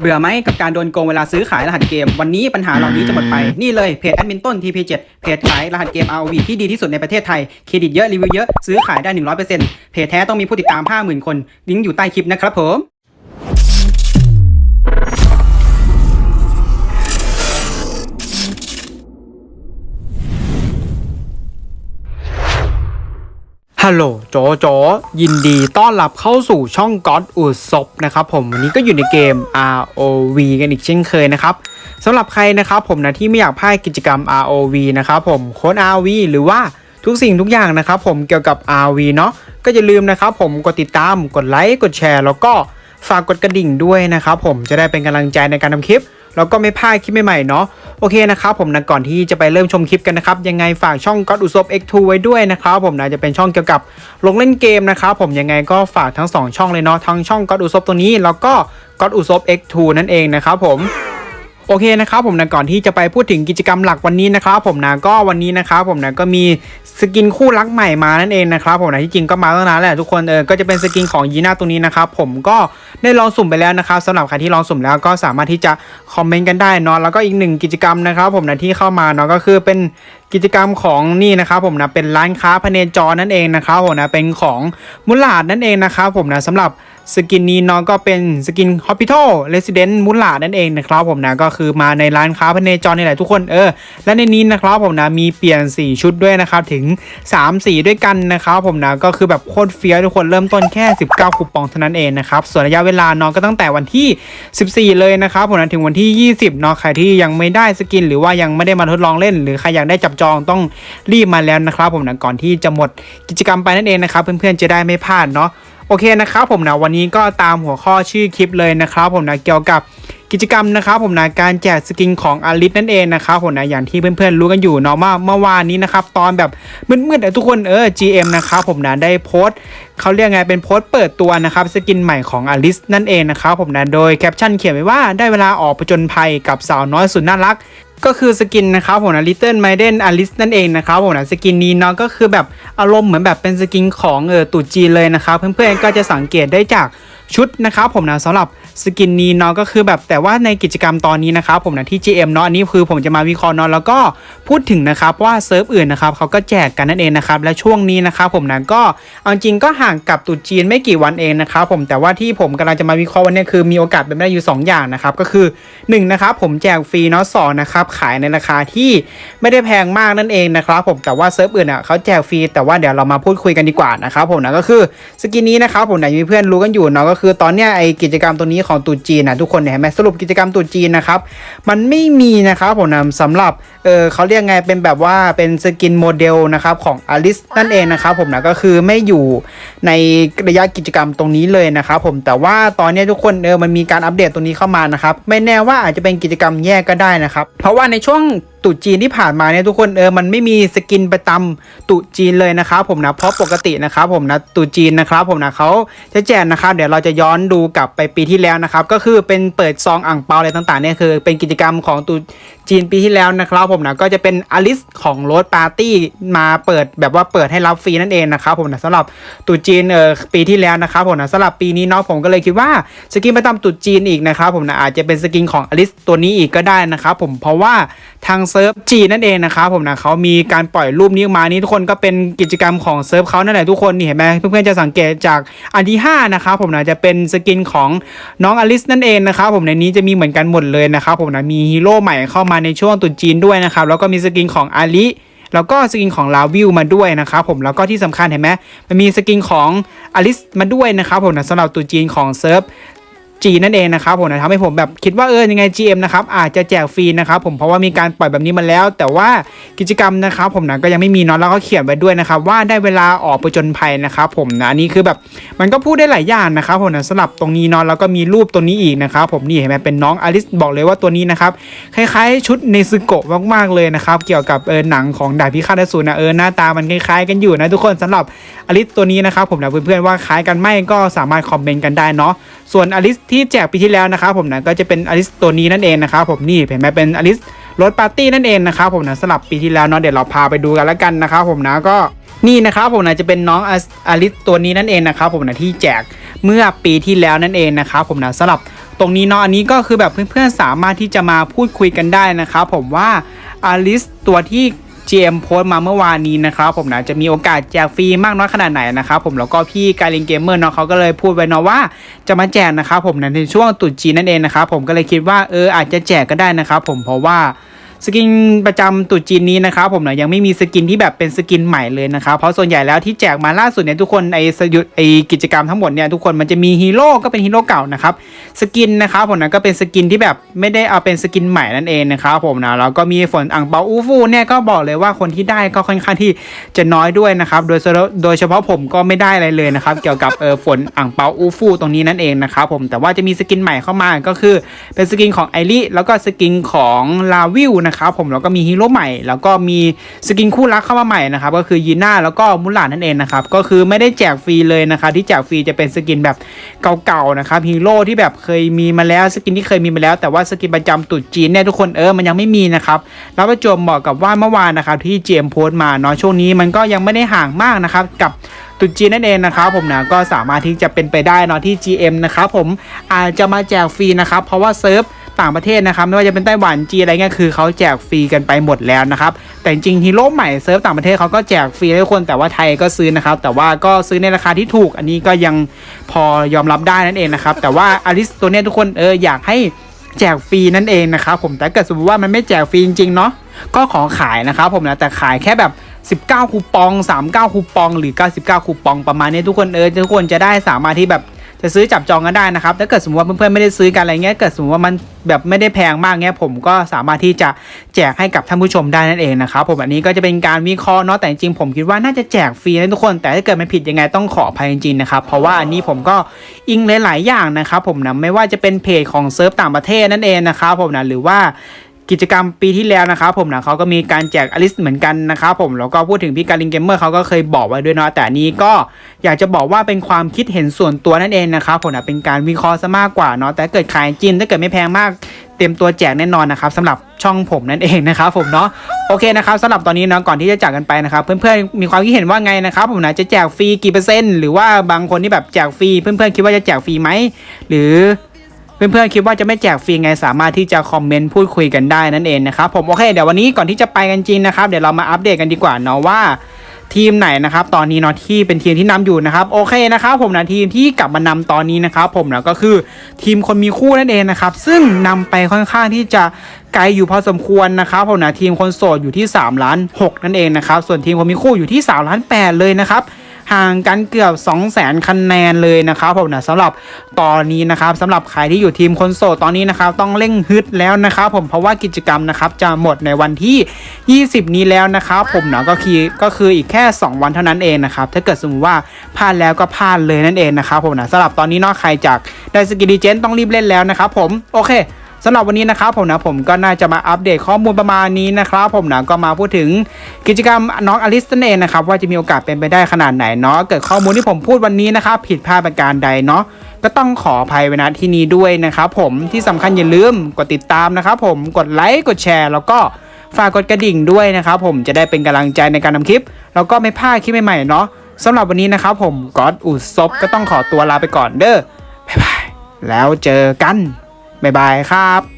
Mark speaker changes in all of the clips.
Speaker 1: เบื่อไหมกับการโดนโกงเวลาซื้อขายรหัสเกม วันนี้ปัญหาเหล่านี้จะหมดไป นี่เลยเพจแอดมินต้น TP7 เพจขายรหัสเกม ROV ที่ดีที่สุดในประเทศไทย เครดิตเยอะรีวิวเยอะซื้อขายได้ 100%เพจแท้ต้องมีผู้ติดตาม 50,000 คน ลิงก์อยู่ใต้คลิปนะครับผม ฮัลโหลโจโจยินดีต้อนรับเข้าสู่ช่องก็ d อุศบนะครับผมวันนี้ก็อยู่ในเกม ROV กันอีกเช่นเคยนะครับสำหรับใครนะครับผมนะที่ไม่อยากพลาดกิจกรรม ROV นะครับผมโค้ด ROV หรือว่าทุกสิ่งทุกอย่างนะครับผมเกี่ยวกับ ROV เนาะก็อย่าลืมนะครับผมกดติดตามกดไลค์กดแชร์ แล้วก็ฝากกดกระดิ่งด้วยนะครับผมจะได้เป็นกำลังใจในการทำคลิป แล้วก็ไม่พลาดคลิปใหม่ๆเนาะโอเคนะครับผมนะก่อนที่จะไปเริ่มชมคลิปกันนะครับยังไงฝากช่องก็อุศบ X2 ไว้ด้วยนะครับผมนะจะเป็นช่องเกี่ยวกับลงเล่นเกมนะครับผมยังไงก็ฝากทั้ง 2 ช่องเลยเนาะทั้งช่องก็อุศบตัวนี้แล้วก็ก็อุศบ X2 นั่นเองนะครับผม โอเคนะครับผมนะก่อนที่จะไปพูดถึงกิจกรรมหลักวันนี้นะครับผมนะก็วันนี้นะครับผมนะก็มีสกินคู่รักใหม่มานั่นเองนะครับผมนะที่จริงก็มาตั้งนานแล้วแหละทุกคนเออก็จะเป็นสกินของยีน่าตัวนี้นะครับผมก็ได้ลองสุ่มไปแล้วนะครับสำหรับใครที่ลองสุ่มแล้วก็สามารถที่จะคอมเมนต์กันได้นาะแล้วก็อีกหนึ่งกิจกรรมนะครับผมนะที่เข้ามาเนาะก็คือเป็นกิจกรรมของนี่นะครับผมนะเป็นร้านค้าพเนจรนั่นเองนะครับผมนะเป็นของมุลาดนั่นเองนะครับผมนะสำหรับ สกินนี้เนาะก็เป็นสกิน Hospital Resident มุลานั่นเองนะครับผมนะก็คือมาในร้านค้าพเนจรนี่แหละทุกคนเออและในนี้นะครับผมนะมีเปลี่ยนสีชุดด้วยนะครับถึง 3 สีด้วยกันนะครับผมนะก็คือแบบโคตรเฟี้ยวทุกคนเริ่มต้นแค่ 19 คูปองเท่านั้นเองนะครับส่วนระยะเวลาเนาะก็ตั้งแต่วันที่ 14 เลยนะครับผมนะถึงวันที่ 20เนาะใครที่ยังไม่ได้สกิน หรือว่ายังไม่ได้มาทดลองเล่น หรือใครอยากได้จับจองต้องรีบมาแล้วนะครับผมนะก่อนที่จะหมดกิจกรรมไปนั่นเองนะครับเพื่อนๆจะได้ไม่พลาดเนาะ โอเคนะครับผมนะวันนี้ก็ตามหัวข้อชื่อคลิปเลยนะครับผมนะเกี่ยวกับ กิจกรรมนะครับผมนะการแจกสกินของอลิสนั่นเองนะครับผมนะอย่างที่เพื่อนๆรู้กันอยู่เนาะว่าเมื่อวานนี้นะครับตอนแบบมืดๆอะทุกคนเออ GM นะครับผมนะได้โพสต์เขาเรียกไงเป็นโพสต์เปิดตัวนะครับสกินใหม่ของอลิสนั่นเองนะครับผมนะโดยแคปชั่นเขียนไว้ว่าได้เวลาออกผจญภัยกับสาวน้อยสุดน่ารักก็คือสกินนะครับผมนะ Little Maiden Alice นั่นเองนะครับผมนะสกินนี้เนาะก็คือแบบอารมณ์เหมือนแบบเป็นสกินของเออตุจีเลยนะครับเพื่อนๆก็จะสังเกตได้จากชุดนะครับผมนะสำหรับ สกินนี้เนาะก็คือแบบแต่ว่าในกิจกรรมตอนนี้นะครับผมนะที่ GM เนาะอันนี้คือผมจะมาวิเคราะห์เนาะแล้วก็พูดถึงนะครับว่าเซิร์ฟอื่นนะครับเขาก็แจกกันนั่นเองนะครับและช่วงนี้นะครับผมนะก็เอาจริงก็ห่างกับตุจีนไม่กี่วันเองนะครับผมแต่ว่าที่ผมกำลังจะมาวิเคราะห์วันนี้คือมีโอกาสเป็นไปได้อยู่สองอย่างนะครับก็คือ1นะครับผมแจกฟรีเนาะสองนะครับขายในราคาที่ไม่ได้แพงมากนั่นเองนะครับผมแต่ว่าเซิร์ฟอื่นอะเขาแจกฟรีแต่ว่าเดี๋ยวเรามาพูดคุยกันดีกว่านะครับผมนะก็คือสกินนี้นะครับผมนมีเพื่อนรู้กันอยู่เนาะก็คือตอนเนี้ยไอกิจกรรมตัวนี้ของตูจีนนะทุกคนเนี่ยเห็นไหมสรุปกิจกรรมตูจีนนะครับ มันไม่มีนะครับผมนะสำหรับเออเขาเรียกไงเป็นแบบว่าเป็นสกินโมเดลนะครับของอลิสนั่นเองนะครับผมนะก็คือไม่อยู่ในระยะกิจกรรมตรงนี้เลยนะครับผมแต่ว่าตอนเนี้ยทุกคนเออมันมีการอัปเดตตรงนี้เข้ามานะครับไม่แน่ว่าอาจจะเป็นกิจกรรมแยกก็ได้นะครับ เพราะว่าในช่วงตุจีนที่ผ่านมาเนี่ยทุกคนเออมันไม่มีสกินประจำตุจีนเลยนะครับผมนะเพราะปกตินะครับผมนะตุจีนนะครับผมนะเขาจะแจกนะครับเดี๋ยวเราจะย้อนดูกลับไปปีที่แล้วนะครับก็คือเป็นเปิดซองอ่างเปาอะไรต่างๆเนี่ยคือ เป็นกิจกรรมของตุจีนปีที่แล้วนะครับผมนะก็จะเป็นอลิสของโรสปาร์ตี้มาเปิดแบบว่าเปิดให้รับฟรีนั่นเองนะครับผมนะสำหรับตุจีนเออปีที่แล้วนะครับผมนะสำหรับปีนี้เนาะผมก็เลยคิดว่าสกินประจำตุจีนอีกนะครับผมนะอาจจะเป็นสกินของอลิสตัวนี้อีกก็ได้นะครับผมเพราะว่าทางเซิร์ฟจีนนั่นเองนะครับผมนะเขามีการปล่อยรูปนี้ออกมานี่ทุกคนก็เป็นกิจกรรมของเซิร์ฟเขานั่นแหละทุกคนนี่เห็นไหมเพื่อนๆจะสังเกตจากอันที่5นะครับผมนะจะเป็นสกินของน้องอลิสนั่นเองนะครับผมในนี้จะมีเหมือนกันหมดเลยนะครับผมนะมีฮีโร่ใหม่เข้ามาในช่วงตรุษจีนด้วยนะครับแล้วก็มีสกินของอาลิแล้วก็สกินของลาวิวมาด้วยนะครับผมแล้วก็ที่สำคัญเห็นไหมมันมีสกินของอลิสมาด้วยนะครับผมนะสำหรับตัวจีนของเซิร์ฟ จีนนั่นเองนะครับผมนะทำให้ผมแบบคิดว่าเออยังไง GM นะครับอาจจะแจกฟรีนะครับผมเพราะว่ามีการปล่อยแบบนี้มาแล้ว แต่ว่ากิจกรรมนะครับผมนะก็ยังไม่มีนาะแล้วก็เขียนไว้ด้วยนะครับว่าได้เวลาออกไปจนภัยนะครับผมนะอันนี้คือแบบมันก็พูดได้หลายอย่างนะครับผมนะสลับตรงนี้นาะแล้วก็มีรูปตัวนี้อีกนะครับผมนี่เห็นไหมเป็นน้องอลิสบอกเลยว่าตัวนี้นะครับคล้ายๆ ชุดเนซึโกะมากๆเลยนะครับเกี่ยวกับเออหนังของดาบพิฆาตอสูรนะเออหน้าตามันคล้ายๆ กันอยู่นะทุกคนสำหรับอลิสตัวนี้นะครับผมนะเพื่อนๆว่าคล้ายกันไหมก็สามารถคอมเมนต์กันได้เนาะ ส่วนอลิสที่แจกปีที่แล้วนะครับผมนะก็จะเป็นอลิสตัวนี้นั่นเองนะครับผมนี่เห็นไหมเป็นอลิสรถปาร์ตี้นั่นเองนะครับผมนะสลับปีที่แล้วเนาะเดี๋ยวเราพาไปดูกันแล้วกันนะครับผมนะก็นี่นะครับผมนะจะเป็นน้องอลิสตัวนี้นั่นเองนะครับผมนะที่แจกเมื่อปีที่แล้วนั่นเองนะครับผมนะสลับตรงนี้เนาะอันนี้ก็คือแบบเพื่อนๆสามารถที่จะมาพูดคุยกันได้นะครับผมว่าอลิสตัวที่ GM โพสต์มาเมื่อวานนี้นะครับผมนะจะมีโอกาสแจกฟรีมากน้อยขนาดไหนนะครับผมแล้วก็พี่การินเกมเมอร์เนาะเขาก็เลยพูดไว้เนาะว่าจะมาแจกนะครับผมนะในช่วงตรุษจีนนั่นเองนะครับผมก็เลยคิดว่าเอออาจจะแจกก็ได้นะครับผมเพราะว่า สกินประจำตรุษจีนนี้นะครับผมเนะยังไม่มีสกินที่แบบเป็นสกินใหม่เลยนะครับเพราะส่วนใหญ่แล้วที่แจกมาล่าสุดเนี่ยทุกคนไอสยุดไอกิจกรรมทั้งหมดเนี่ยทุกคนมันจะมีฮีโร่ก็เป็นฮีโร่เก่านะครับสกินนะครับผมนะก็เป็นสกินที่แบบไม่ได้เอาเป็นสกินใหม่นั่นเองนะครับผมนะแล้วก็มีฝนอ่างเปาอูฟูเนี่ยก็บอกเลยว่าคนที่ได้ก็ค่อนข้างที่จะน้อยด้วยนะครับโดยเฉพาะโดยเฉพาะผมก็ไม่ได้อะไรเลยนะครับเกี่ยวกับเออฝนอ่างเปาอูฟูตรงนี้นั่นเองนะครับผมแต่ว่าจะมีสกินใหม่เข้ามาก็คือเป็นสกินของไอริแล้วก็สกินของลาวิวนะครับผมแล้วก็มีฮีโร่ใหม่ แล้วก็มีสกินคู่รักเข้ามาใหม่นะครับก็คือยีน่าแล้วก็มุลลานั่นเองนะครับก็คือไม่ได้แจกฟรีเลยนะครับที่แจกฟรีจะเป็นสกินแบบเก่าๆนะครับฮีโร่ที่แบบเคยมีมาแล้วสกินที่เคยมีมาแล้ว แต่ว่าสกินประจำตรุษจีนเนี่ยทุกคนเออมันยังไม่มีนะครับแล้วประจวบเหมาะกับว่าเมื่อวานนะครับที่ GM โพสต์มาเนาะช่วงนี้มันก็ยังไม่ได้ห่างมากนะครับกับตุจีนนั่นเองนะครับผมนะก็สามารถที่จะเป็นไปได้เนาะที่ GM นะครับผมอาจจะมาแจกฟรีนะครับเพราะว่าเซิร์ฟ ต่างประเทศนะครับไม่ว่าจะเป็นไต้หวันจีนอะไรเงี้ยคือเขาแจกฟรีกันไปหมดแล้วนะครับแต่จริงฮีโร่ใหม่เซิร์ฟต่างประเทศเขาก็แจกฟรีให้ทุกคนแต่ว่าไทยก็ซื้อนะครับแต่ว่าก็ซื้อในราคาที่ถูก อันนี้ก็ยังพอยอมรับได้นั่นเองนะครับแต่ว่าอลิสตัวเนี้ยทุกคนเอออยากให้แจกฟรีนั่นเองนะครับผมแต่เกิดสมมติว่ามันไม่แจกฟรีจริงๆเนาะก็ขอขายนะครับผมนะแต่ขายแค่แบบ 19 คูปอง 39 คูปอง หรือ 99 คูปองประมาณนี้ทุกคนเออทุกคนจะได้สามารถที่แบบ จะซื้อจับจองกันได้นะครับถ้าเกิดสมมติว่าเพื่อนๆไม่ได้ซื้อกันอะไรเงี้ยเกิดสมมติว่ามันแบบไม่ได้แพงมากเงี้ยผมก็สามารถที่จะแจกให้กับท่านผู้ชมได้นั่นเองนะครับผมอันนี้ก็จะเป็นการวิเคราะห์เนาะแต่จริงๆผมคิดว่าน่าจะแจกฟรีนะทุกคน แต่ถ้าเกิดมันผิดยังไงต้องขออภัยจริงๆนะครับเพราะว่าอันนี้ผมก็อิงหลายๆอย่างนะครับผมนะไม่ว่าจะเป็นเพจของเซิร์ฟต่างประเทศนั่นเองนะครับผมนะหรือว่า กิจกรรมปีที่แล้วนะครับผมนะเขาก็มีการแจกอลิสเหมือนกันนะครับผมแล้วก็พูดถึงพี่การินเกมเมอร์เขาก็เคยบอกไว้ด้วยเนาะแต่นี้ก็อยากจะบอกว่าเป็นความคิดเห็นส่วนตัวนั่นเองนะครับผมนะเป็นการวิเคราะห์ซะมากกว่าเนาะแต่เกิดขายจริงถ้าเกิดไม่แพงมากเต็มตัวแจกแน่นอนนะครับสำหรับช่องผมนั่นเองนะครับผมเนาะโอเคนะครับสำหรับตอนนี้เนาะก่อนที่จะจากกันไปนะครับเพื่อนๆมีความคิดเห็นว่าไงนะครับผมนะจะแจกฟรีกี่เปอร์เซ็นต์หรือว่าบางคนที่แบบแจกฟรีเพื่อนๆคิดว่าจะแจกฟรีไหมหรือ เพื่อนๆคิดว่าจะไม่แจกฟรีไงสามารถที่จะคอมเมนต์พูดคุยกันได้นั่นเองนะครับผมโอเคเดี๋ยววันนี้ก่อนที่จะไปกันจริงนะครับเดี๋ยวเรามาอัปเดตกันดีกว่าเนาะว่าทีมไหนนะครับตอนนี้เนาะที่เป็นทีมที่นำอยู่นะครับโอเคนะครับผมนะทีมที่กลับมานำตอนนี้นะครับผมนะก็คือทีมคนมีคู่นั่นเองนะครับซึ่งนำไปค่อนข้างที่จะไกลอยู่พอสมควรนะครับผมนะทีมคนโสดอยู่ที่3ล้าน6นั่นเองนะครับส่วนทีมคนมีคู่อยู่ที่3ล้าน8เลยนะครับ ห่างกันเกือบ 2 0 0แสนคะแนนเลยนะครับผมนะสำหรับตอนนี้นะครับสำหรับใครที่อยู่ทีมคนโสดตอนนี้นะครับต้องเร่งฮึดแล้วนะครับผมเพราะว่ากิจกรรมนะครับจะหมดในวันที่ 20 นี้แล้วนะครับผมนะก็คือก็คืออีกแค่ 2 วันเท่านั้นเองนะครับถ้าเกิดสมมติว่าพลาดแล้วก็พลาดเลยนั่นเองนะครับผมนะสำหรับตอนนี้เนอกใครจากได้สกิลดีเจนต้องรีบเล่นแล้วนะครับผมโอเค สำหรับวันนี้นะครับผมนะผมก็น่าจะมาอัปเดตข้อมูลประมาณนี้นะครับผมนะก็มาพูดถึงกิจกรรมน้องอลิสนั่นเองนะครับว่าจะมีโอกาสเป็นไปได้ขนาดไหนเนาะเกิดข้อมูลที่ผมพูดวันนี้นะครับผิดพลาดประการใดเนาะก็ต้องขออภัยไว้ณที่นี้ด้วยนะครับผมที่สำคัญอย่าลืมกดติดตามนะครับผมกดไลค์กดแชร์ แล้วก็ฝากกดกระดิ่งด้วยนะครับผมจะได้เป็นกำลังใจในการทำคลิป แล้วก็ไม่พลาดคลิปใหม่ๆเนาะสำหรับวันนี้นะครับผมก๊อตอุดซบก็ต้องขอตัวลาไปก่อนเด้อบ๊ายบายแล้วเจอกัน บ๊ายบายครับ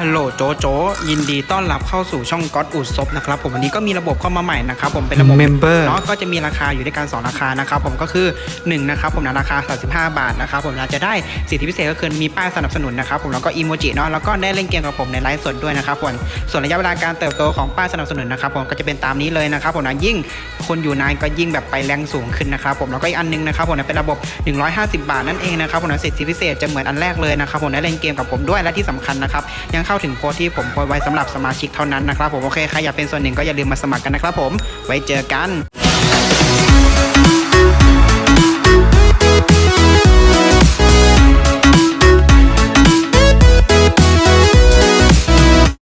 Speaker 1: ฮัลโหลโจโจยินดีต้อนรับเข้าสู่ช่องก๊อตอุดซบนะครับผมวันนี้ก็มีระบบเข้ามาใหม่นะครับผมเป็นระบบ
Speaker 2: Member
Speaker 1: เนาะก็จะมีราคาอยู่ด้วยกัน2ราคานะครับผมก็คือ1นะครับผมนะราคา 35 บาทนะครับผมนะจะได้สิทธิพิเศษก็คือมีป้ายสนับสนุนนะครับผมแล้วก็อีโมจิเนาะแล้วก็ได้เล่นเกมกับผมในไลฟ์สดด้วยนะครับผมส่วนระยะเวลาการเติบโตของป้ายสนับสนุนนะครับผมก็จะเป็นตามนี้เลยนะครับผมนะยิ่งคนอยู่นานก็ยิ่งแบบไปแรงสูงขึ้นนะครับผมแล้วก็อีกอันนึงนะครับผมนะเป็นระบบ 150 บาทนั่นเองนะครับผมนะสิทธิพิเศษจะเหมือนอันแรกเลยนะครับผมได้เล่นเกมกับผมด้วยและที่สำคัญนะครับยังเข้าถึงโพสต์ที่ผมโพสไว้สำหรับสมาชิกเท่านั้นนะครับผมโอเคใครอยากเป็นส่วนหนึ่งก็อย่าลืมมาสมัครกันนะครับผมไว้เจอกัน